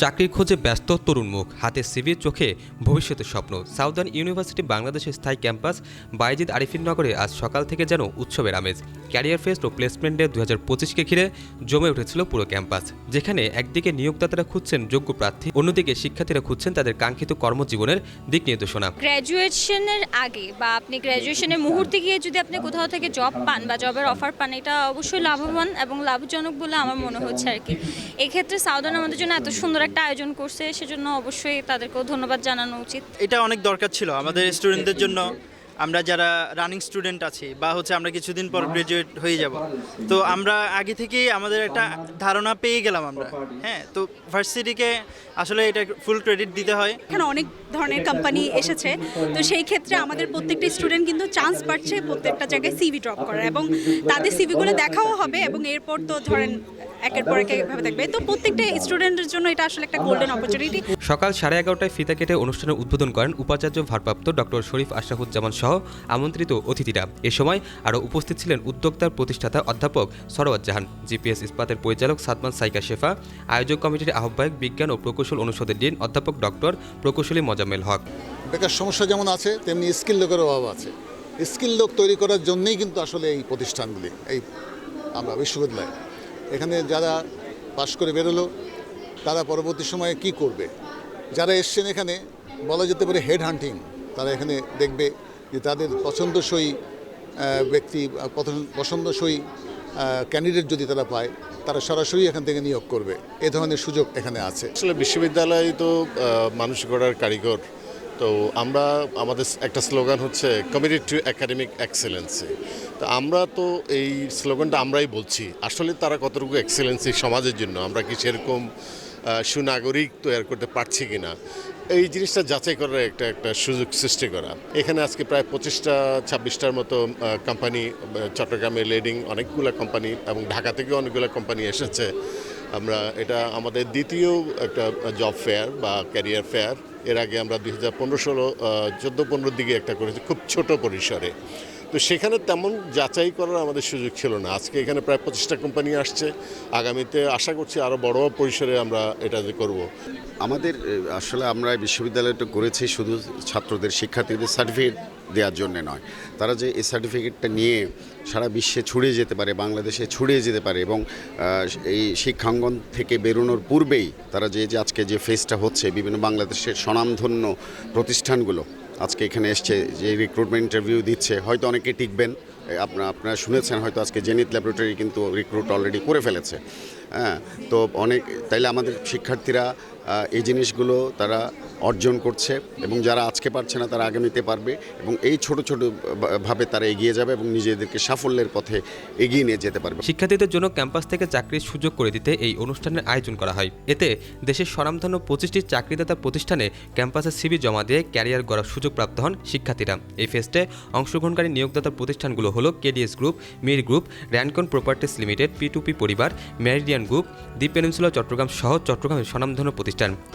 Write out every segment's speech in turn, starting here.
চাকরির খোঁজে ব্যস্ত তরুণ মুখ। হাতে সিভি চোখে ভবিষ্যতের স্বপ্ন। সাউদার্ন ইউনিভার্সিটি বাংলাদেশের স্থায়ী ক্যাম্পাস বাইজিদ আরিফিন নগরে আজ সকাল থেকে যেন উৎসবের আমেজ। ক্যারিয়ার ফেস্ট ও প্লেসমেন্ট ডে দু হাজার পঁচিশকে ঘিরে জমে উঠেছিল পুরো ক্যাম্পাস। যেখানে একদিকে নিয়োগদাতারা খুঁজছেন যোগ্য প্রার্থী অন্যদিকে শিক্ষার্থীরা খুঁজছেন তাদের কাঙ্ক্ষিত কর্মজীবনের দিক নির্দেশনা। গ্র্যাজুয়েশনের আগে বা আপনি গ্র্যাজুয়েশনের মুহূর্তে গিয়ে যদি আপনি কোথাও থেকে জব পান বা জবের অফার পান এটা অবশ্যই লাভবান এবং লাভজনক বলে আমার মনে হচ্ছে আর কি। এক্ষেত্রে সাউদার্ন আমাদের জন্য এত সুন্দর একটা আয়োজন করছে সেজন্য অবশ্যই তাদেরকেও ধন্যবাদ জানানো উচিত। এটা অনেক দরকার ছিল আমাদের স্টুডেন্টদের জন্য। আমরা যারা রানিং স্টুডেন্ট আছি বা হচ্ছে আমরা কিছুদিন পর গ্রাজুয়েট হয়ে যাব। তো আমরা আগে থেকেই আমাদের একটা ধারণা পেয়ে গেলাম আমরা। হ্যাঁ তো ভার্সিটিকে আসলে এটা ফুল ক্রেডিট দিতে হয়। এখানে অনেক ধরনের কোম্পানি এসেছে। তো সেই ক্ষেত্রে আমাদের প্রত্যেকটা স্টুডেন্ট কিন্তু চান্স পাচ্ছে প্রত্যেকটা জায়গায় সিভি ড্রপ করার এবং তাদের সিভিগুলো দেখাও হবে এবং এরপর তো ধরেন একের পর এক দেখবে। তো প্রত্যেকটা স্টুডেন্টের জন্য এটা আসলে একটা গোল্ডেন অপরচুনিটি সকাল সাড়ে এগারোটায় ফিতা কেটে অনুষ্ঠানের উদ্বোধন করেন উপাচার্য ভারপ্রাপ্ত ডক্টর শরীফ আশরাফুজ্জামান সহ আমন্ত্রিত অতিথিরা। এ সময় আরও উপস্থিত ছিলেন উদ্যোক্তার প্রতিষ্ঠাতা অধ্যাপক সরওয়াত জাহান জিপিএস ইস্পাতের পরিচালক সাদমান সাইকা শেফা আয়োজক কমিটির আহ্বায়ক বিজ্ঞান ও প্রকৌশল অনুষদের ডিন অধ্যাপক ডক্টর প্রকৌশলী মজামেল হক। বেকার সমস্যা যেমন আছে তেমনি স্কিল লোকের অভাব আছে। স্কিল লোক তৈরি করার জন্যই কিন্তু আসলে এই প্রতিষ্ঠানগুলি এই আমরা বিশ্ববিদ্যালয়। এখানে যারা পাশ করে বেরোলো, তারা পরবর্তী সময়ে কি করবে? যারা এসছেন এখানে, বলা যেতে পারে হেড হান্টিং তারা এখানে দেখবে যে তাদের পছন্দসই ব্যক্তি পছন্দসই ক্যান্ডিডেট যদি তারা পায়, তারা সরাসরি এখান থেকে নিয়োগ করবে। এ ধরনের সুযোগ এখানে আছে। আসলে বিশ্ববিদ্যালয় তো মানুষ গড়ার কারিগর। তো আমরা, আমাদের একটা স্লোগান হচ্ছে কমিটেড টু একাডেমিক এক্সেলেন্সি তো আমরা তো এই স্লোগানটা আমরাই বলছি। আসলে তারা কতটুকু এক্সেলেন্সি সমাজের জন্য? আমরা কি সেরকম সুনাগরিক তৈরি করতে পারছি কি না এই জিনিসটা যাচাই করার একটা একটা সুযোগ সৃষ্টি করা। এখানে আজকে প্রায় পঁচিশটা, ছাব্বিশটার মতো কোম্পানি চট্টগ্রামে লেডিং অনেকগুলো কোম্পানি এবং ঢাকা থেকেও অনেকগুলো কোম্পানি এসেছে। আমরা, এটা আমাদের দ্বিতীয় একটা জব ফেয়ার বা ক্যারিয়ার ফেয়ার এর আগে আমরা দুই হাজার পনেরো ষোলো চোদ্দ পনেরোর দিকে একটা করেছি, খুব ছোট পরিসরে। তো সেখানে তেমন যাচাই করার আমাদের সুযোগ ছিল না। আজকে এখানে প্রায় পঁচিশটা কোম্পানি আসছে। আগামীতে আশা করছি আরও বড় পরিসরে আমরা এটা করব। আমাদের আসলে আমরা বিশ্ববিদ্যালয়টা করেছি শুধু ছাত্রদের, শিক্ষার্থীদের সার্টিফিকেট দেওয়ার জন্য নয়। তারা যে এই সার্টিফিকেটটা নিয়ে সারা বিশ্বে ছড়িয়ে যেতে পারে, বাংলাদেশে ছড়িয়ে যেতে পারে এবং এই শিক্ষাঙ্গন থেকে বেরোনোর পূর্বেই তারা যে আজকে যে ফেসটা হচ্ছে, বিভিন্ন বাংলাদেশের স্বনামধন্য প্রতিষ্ঠানগুলো আজকে এখানে এসছে, যে রিক্রুটমেন্ট ইন্টারভিউ দিচ্ছে, হয়তো অনেকে টিকবেন। আপনারা আপনারা শুনেছেন হয়তো আজকে জেনিত ল্যাবরেটরি কিন্তু রিক্রুট অলরেডি করে ফেলেছে। হ্যাঁ তো অনেক, তাইলে আমাদের শিক্ষার্থীরা এই জিনিসগুলো তারা অর্জন করছে এবং যারা আজকে পারছে না, তারা আগামীতে পারবে এবং এই ছোট ছোট ভাবে তারা এগিয়ে যাবে এবং নিজেদেরকে সাফল্যের পথে এগিয়ে নিয়ে যেতে পারবে। শিক্ষার্থীদের জন্য ক্যাম্পাস থেকে চাকরির সুযোগ করে দিতে এই অনুষ্ঠানের আয়োজন করা হয়। এতে দেশের স্বনামধন্য পঁচিশটি চাকরিদাতা প্রতিষ্ঠানে ক্যাম্পাসে সিবি জমা দিয়ে ক্যারিয়ার গড়ার সুযোগ প্রাপ্ত হন শিক্ষার্থীরা। এই ফেস্টে অংশগ্রহণকারী নিয়োগদাতা প্রতিষ্ঠানগুলো হলো KDS group, Mir group, Rancon properties limited, P পরিবার, Meridian group the Peninsula, Chattogram সহ চট্টগ্রামের স্বনামধন্য প্রতিষ্ঠান।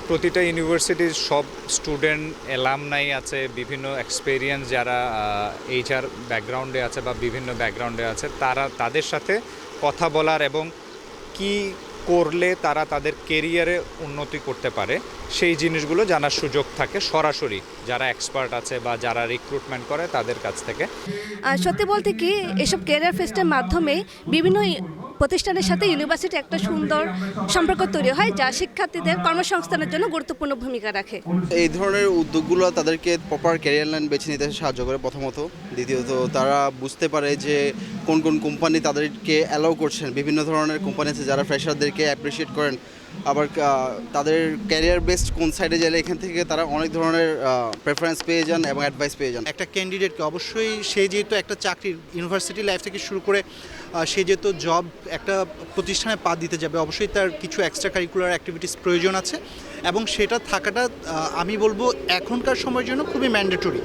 প্রতিটা ইউনিভার্সিটির সব স্টুডেন্ট এলামনাই আছে বিভিন্ন এক্সপেরিয়েন্স যারা এইচআর ব্যাকগ্রাউন্ডে আছে বা বিভিন্ন ব্যাকগ্রাউন্ডে আছে তারা তাদের সাথে কথা বলার এবং কি করলে তারা তাদের কেরিয়ারে উন্নতি করতে পারে সেই জিনিসগুলো জানার সুযোগ থাকে সরাসরি। যারা এক্সপার্ট আছে বা যারা রিক্রুটমেন্ট করে তাদের কাছ থেকে। আর সত্যি বলতে কি এসব কেরিয়ার ফেস্টের মাধ্যমে বিভিন্ন প্রতিষ্ঠানের সাথে ইউনিভার্সিটি একটা সুন্দর সম্পর্ক তৈরি হয়, যা শিক্ষার্থীদের কর্মসংস্থানের জন্য গুরুত্বপূর্ণ ভূমিকা রাখে। এই ধরনের উদ্যোগগুলো তাদেরকে প্রপার ক্যারিয়ার লাইন বেছে নিতে সাহায্য করে প্রথমত। দ্বিতীয়ত, তারা বুঝতে পারে যে কোন কোন কোম্পানি তাদেরকে অ্যালাউ করছেন। বিভিন্ন ধরনের কোম্পানি আছে যারা ফ্রেশারদেরকে অ্যাপ্রিসিয়েট করেন। আবার তাদের ক্যারিয়ার বেসড কোন সাইডে গেলে এখান থেকে তারা অনেক ধরনের প্রেফারেন্স পেয়ে যান এবং অ্যাডভাইস পেয়ে যান। একটা ক্যান্ডিডেটকে অবশ্যই সে যেহেতু একটা চাকরির ইউনিভার্সিটি লাইফ থেকে শুরু করে সে যেহেতু জব একটা প্রতিষ্ঠানে পা দিতে যাবে, অবশ্যই তার কিছু এক্সট্রা কারিকুলার অ্যাক্টিভিটিস প্রয়োজন আছে এবং সেটা থাকাটা আমি বলব এখনকার সময়ের জন্য খুবই ম্যান্ডেটরি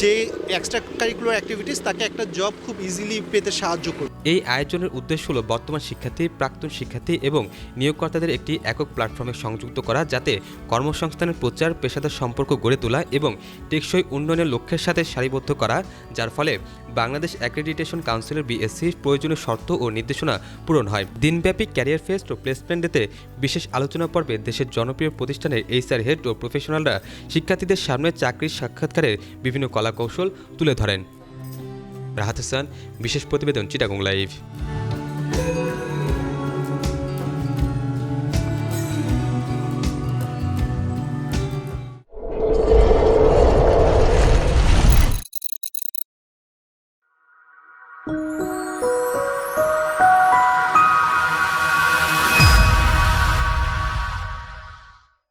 যে এক্সট্রা কারিকুলার অ্যাক্টিভিটিস তাকে একটা জব খুব ইজিলি পেতে সাহায্য করবে। এই আয়োজনের উদ্দেশ্য হলো বর্তমান শিক্ষার্থী, প্রাক্তন শিক্ষার্থী এবং নিয়োগকর্তাদের একটি একক প্ল্যাটফর্মে সংযুক্ত করা, যাতে কর্মসংস্থানের প্রচার, পেশাদার সম্পর্ক গড়ে তোলা এবং টেকসই উন্নয়নের লক্ষ্যের সাথে সারিবদ্ধ করা, যার ফলে বাংলাদেশ অ্যাক্রেডিটেশন কাউন্সিলের বিএসসি প্রয়োজনীয় শর্ত ও নির্দেশনা পূরণ হয়। দিনব্যাপী ক্যারিয়ার ফেস্ট ও প্লেসমেন্ট ডেতে বিশেষ আলোচনা পর্বে দেশের জনপ্রিয় প্রতিষ্ঠানের এইচআর হেড ও প্রফেশনালরা শিক্ষার্থীদের সামনে চাকরির সাক্ষাৎকারের বিভিন্ন কলাকৌশল তুলে ধরেন। রাহাত হাসান বিশেষ প্রতিবেদন চিটাগং লাইভ।